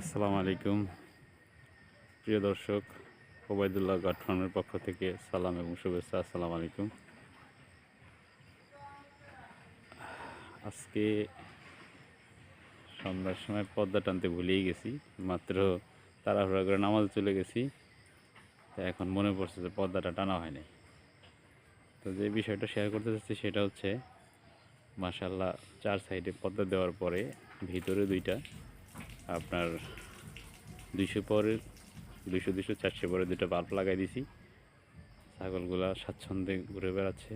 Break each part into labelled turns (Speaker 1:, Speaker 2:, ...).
Speaker 1: আসসালামু আলাইকুম। প্রিয় দর্শক, ওবায়দুল্লাহ ফার্মের পক্ষ থেকে সালাম এবং শুভেচ্ছা। আসসালামু আলাইকুম। আজকে সন্ধ্যার সময় পর্দা টানতে ভুলেই গেছি, মাত্র তাড়াহুড়া করে নামাজ চলে গেছি। তা এখন মনে পড়ছে যে পর্দাটা টানা হয়নি তো যে বিষয়টা শেয়ার করতে চাচ্ছি সেটা হচ্ছে মাসাল্লাহ চার সাইডে পর্দা দেওয়ার পরে ভিতরে দুইটা আপনার দুইশো পরের, দুইশো দুইশো, চারশো পরে দুটো বাল্ব লাগাই দিছি। ছাগলগুলা স্বাচ্ছন্দ্যে ঘুরে বেড়াচ্ছে।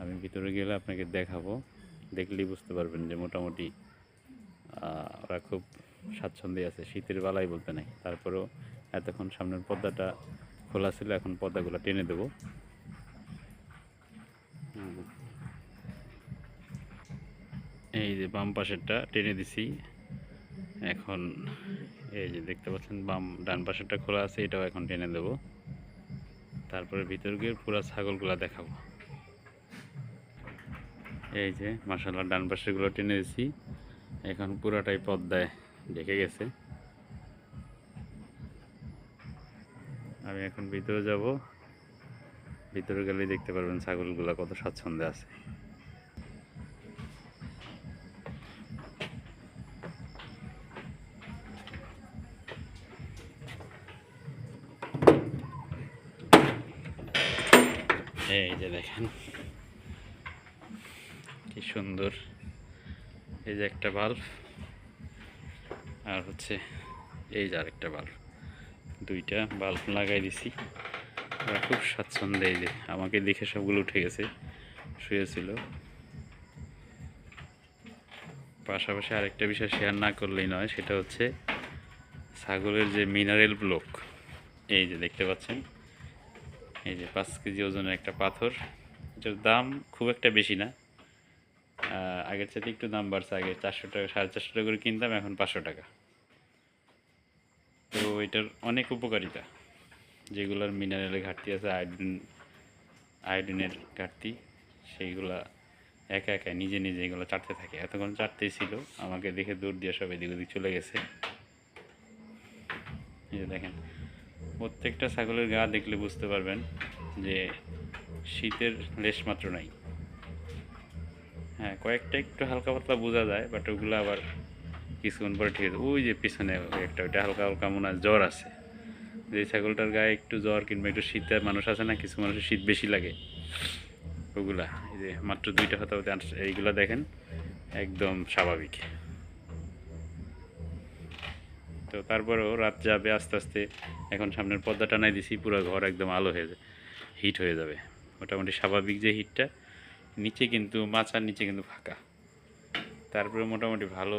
Speaker 1: আমি ভিতরে গেলে আপনাকে দেখাবো। দেখলেই বুঝতে পারবেন যে মোটামুটি ওরা খুব স্বাচ্ছন্দ্যে আছে। শীতের বেলায় বলতে নাই। তারপরেও এতক্ষণ সামনের পর্দাটা খোলা ছিল, এখন পর্দাগুলো টেনে দেবো। এই যে বাম পাশেরটা টেনে দিছি। এখন এই যে দেখতে পাচ্ছেন, বাম ডান পাশেরটা খোলা আছে, এটাও এখন টেনে দেবো। তারপরে ভিতর গিয়ে পুরো ছাগলগুলা দেখাবো। এই যে মাসাল্লাহ ডান পাশেরগুলো টেনে দিছি। এখন পুরাটাই পদ্মায় ঢেকে গেছে। আমি এখন ভিতরে যাব। ভিতরে গেলেই দেখতে পারবেন ছাগলগুলা কত স্বাচ্ছন্দ্যে আছে। এই যে দেখেন, কি সুন্দর। এই যে একটা বাল্ব, আর হচ্ছে এই যে আরেকটা বাল্ব। দুইটা বাল্ব লাগাই দিছি। ওরা খুব স্বাচ্ছন্দ্যে এই যে আমাকে দেখে সবগুলো উঠে গেছে, শুয়েছিল। পাশাপাশি আরেকটা বিষয় শেয়ার না করলেই নয়, সেটা হচ্ছে ছাগলের যে মিনারেল ব্লক এই যে দেখতে পাচ্ছেন? এই যে পাঁচ কেজি ওজনের একটা পাথর, এটার দাম খুব একটা বেশি না। আগের চাইতে একটু দাম বাড়ছে, আগে চারশো টাকা, সাড়ে চারশো টাকা করে কিনতাম, এখন পাঁচশো টাকা। তো এটার অনেক উপকারিতা, যেগুলোর মিনারেলের ঘাটতি আছে আয়োডিন আয়োডিনের ঘাটতি, সেইগুলা একা একা নিজে নিজে এগুলো চাটতে থাকে। এতক্ষণ চাটতেই ছিল, আমাকে দেখে দূর দিয়ে সব এদিক ওদিক চলে গেছে। এই যে দেখেন প্রত্যেকটা ছাগলের গা দেখলে বুঝতে পারবেন যে শীতের লেশ মাত্র নাই। হ্যাঁ কয়েকটা একটু হালকা পাতলা বোঝা যায় বাট ওগুলো আবার কিছুক্ষণ পরে ঠিক আছে। ওই যে পিছনে একটা, ওইটা হালকা হালকা মনে হয় জ্বর আছে। যে ছাগলটার গায়ে একটু জ্বর কিংবা একটু শীতের মানুষ আছে না, কিছু মানুষের শীত বেশি লাগে। ওগুলা, এই যে মাত্র দুইটা হতে হতে এইগুলা দেখেন, একদম স্বাভাবিক। তো তারপরেও রাত যাবে আস্তে আস্তে, এখন সামনের পর্দা টানাই দিছি, পুরো ঘর একদম আলো হয়ে যায় হিট হয়ে যাবে। মোটামুটি স্বাভাবিক যে হিটটা নিচে কিন্তু মাচার নিচে কিন্তু ফাঁকা। তারপরে মোটামুটি ভালো,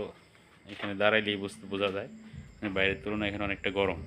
Speaker 1: এখানে দাঁড়াইলেই বুঝতে বোঝা যায়, বাইরের তুলনায় এখানে অনেকটা গরম।